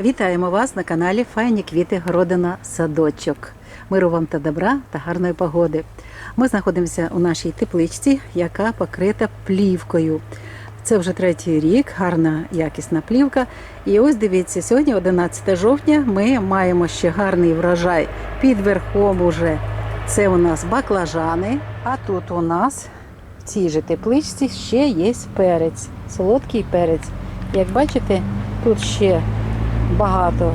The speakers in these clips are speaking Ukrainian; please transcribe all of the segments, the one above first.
Вітаємо вас на каналі Файні квіти Городина Садочок. Миру вам та добра та гарної погоди. Ми знаходимося у нашій тепличці, яка покрита плівкою. Це вже третій рік, гарна якісна плівка. І ось дивіться, сьогодні 11 жовтня. Ми маємо ще гарний врожай під верхом уже. Це у нас баклажани, а тут у нас в цій же тепличці ще є перець, солодкий перець. Як бачите, тут ще багато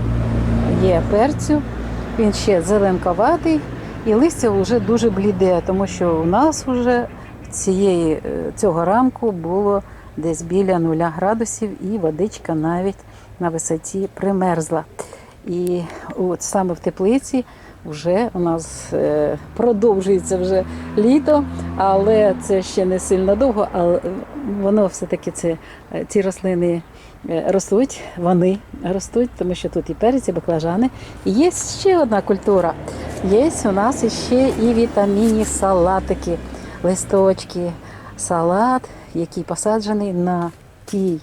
є перцю, він ще зеленковатий і листя вже дуже бліде, тому що у нас вже цієї, е, цього ранку було десь біля 0 градусів і водичка навіть на висоті примерзла. І от саме в теплиці вже у нас е, продовжується вже літо, але це ще не сильно довго, але воно все-таки це, е, ці рослини е, ростуть, вони ростуть, тому що тут і перець, і баклажани. І є ще одна культура. Є у нас ще і вітамінні салатики, листочки, салат, який посаджений на тій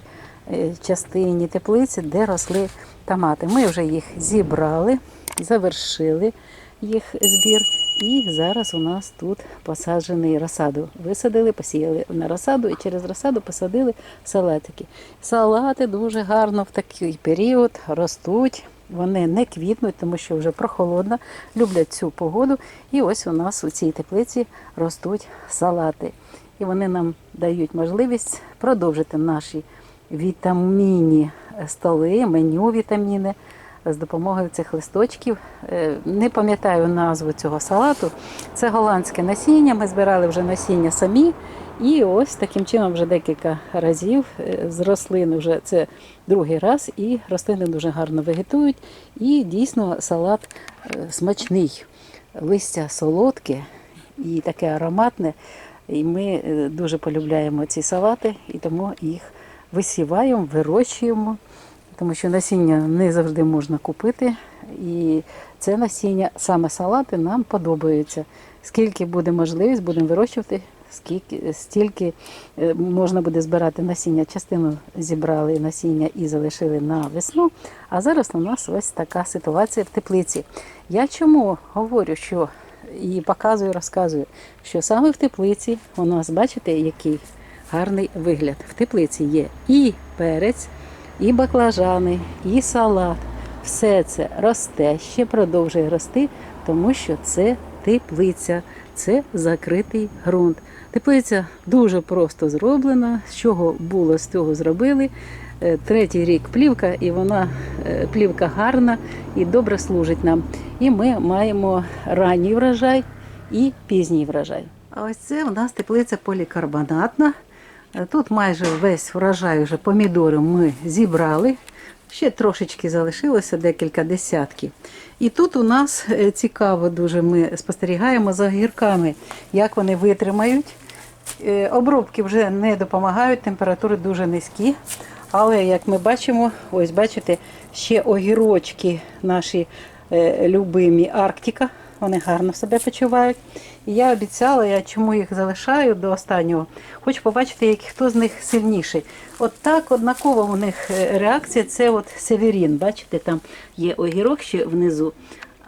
е, частині теплиці, де росли томати. Ми вже їх зібрали, завершили їх збір. І зараз у нас тут посаджений розсаду. Висадили, посіяли на розсаду і через розсаду посадили салатики. Салати дуже гарно в такий період ростуть. Вони не квітнуть, тому що вже прохолодно, люблять цю погоду. І ось у нас у цій теплиці ростуть салати. І вони нам дають можливість продовжити наші вітамінні столи, меню вітаміни з допомогою цих листочків. Е, Не пам'ятаю назву цього салату. Це голландське насіння. Ми збирали вже насіння самі. І ось таким чином вже декілька разів е, з рослин вже це другий раз, і рослини дуже гарно вегетують. І дійсно салат е, смачний. Листя солодке і таке ароматне. І ми дуже полюбляємо ці салати, і тому їх висіваємо, вирощуємо, тому що насіння не завжди можна купити. І це насіння, саме салати, нам подобаються. Скільки буде можливість, будемо вирощувати, скільки, стільки е, можна буде збирати насіння. Частину зібрали насіння і залишили на весну. А зараз у нас ось така ситуація в теплиці. Я чому говорю, що і показую, розказую, що саме в теплиці у нас, бачите, який гарний вигляд. В теплиці є і перець, і баклажани, і салат. Все це росте, ще продовжує рости, тому що це теплиця, це закритий ґрунт. Теплиця дуже просто зроблена. З чого було, з цього зробили. Е, Третій рік плівка, і вона е, плівка гарна і добре служить нам. І ми маємо ранній врожай і пізній врожай. А ось це у нас теплиця полікарбонатна. Е, Тут майже весь врожай вже помідори ми зібрали. Ще трошечки залишилося декілька десятків. І тут у нас е, цікаво дуже ми спостерігаємо за гірками, як вони витримають. Е, Обробки вже не допомагають, температури дуже низькі. Але як ми бачимо, ось бачите, ще огірочки наші любимі Арктика. Вони гарно себе почувають. І я обіцяла, я чому їх залишаю до останнього. Хочу побачити, як, хто з них сильніший. От так однаково у них е, реакція це от северін. Бачите, там є огірок ще внизу.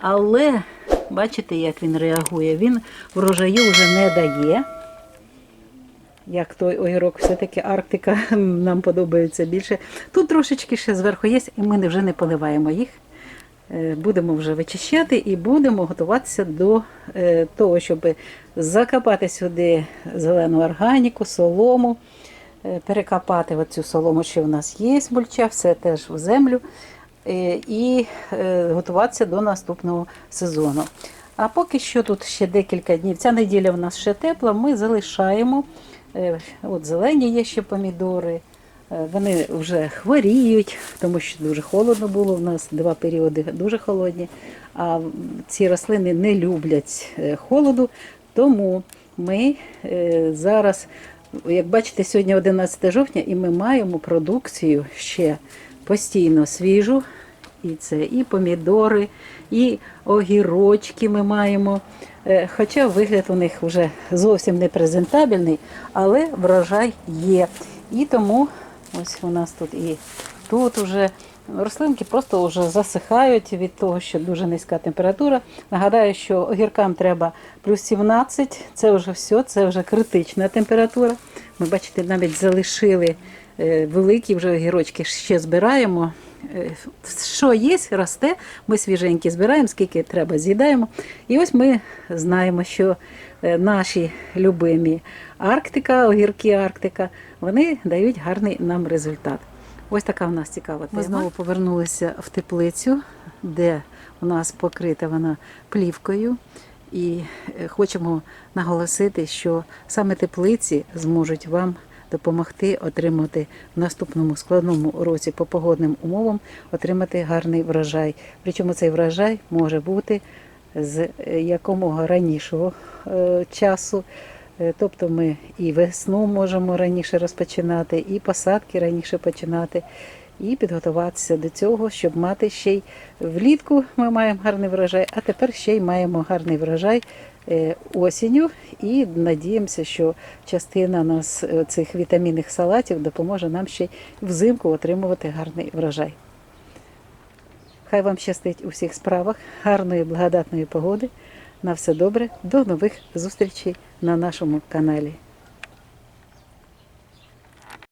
Але бачите, як він реагує. Він врожаю вже не дає. Як той огірок, все-таки Арктика нам подобається більше. Тут трошечки ще зверху є, і ми вже не поливаємо їх. Е, Будемо вже вичищати і будемо готуватися до е, того, щоб закопати сюди зелену органіку, солому, е, перекопати оцю солому, що в нас є мульча, все теж в землю, і готуватися до наступного сезону. А поки що тут ще декілька днів. Ця неділя в нас ще тепла, ми залишаємо. От зелені є ще помідори. Е, Вони вже хворіють, тому що дуже холодно було. У нас два періоди дуже холодні. А ці рослини не люблять е, холоду, тому ми е, зараз, як бачите, сьогодні 11 жовтня, і ми маємо продукцію ще постійно свіжу. І це і помідори, і огірочки ми маємо. Хоча вигляд у них вже зовсім не презентабельний, але врожай є. І тому ось у нас тут і тут вже Рослинки просто вже засихають від того, що дуже низька температура. Нагадаю, що огіркам треба плюс 17, це вже все, це вже критична температура. Ми бачите, навіть залишили е, великі вже огірочки, ще збираємо. Що є, росте, ми свіженькі збираємо, скільки треба, з'їдаємо. І ось ми знаємо, що е, наші любимі Арктика, огірки Арктика, вони дають гарний нам результат. Ось така в нас цікава тема. Ми знову повернулися в теплицю, де у нас покрита вона плівкою. І е, хочемо наголосити, що саме теплиці зможуть вам допомогти отримати в наступному складному році по погодним умовам отримати гарний врожай. Причому цей врожай може бути з е, якомога ранішого е, часу. Е, Тобто ми і весну можемо раніше розпочинати, і посадки раніше починати, і підготуватися до цього, щоб мати ще й влітку ми маємо гарний врожай, а тепер ще й маємо гарний врожай е, осінню. І надіємося, що частина нас е, цих вітамінних салатів допоможе нам ще й взимку отримувати гарний врожай. Хай вам щастить у всіх справах, гарної благодатної погоди. На все добре, до нових зустрічей на нашому каналі.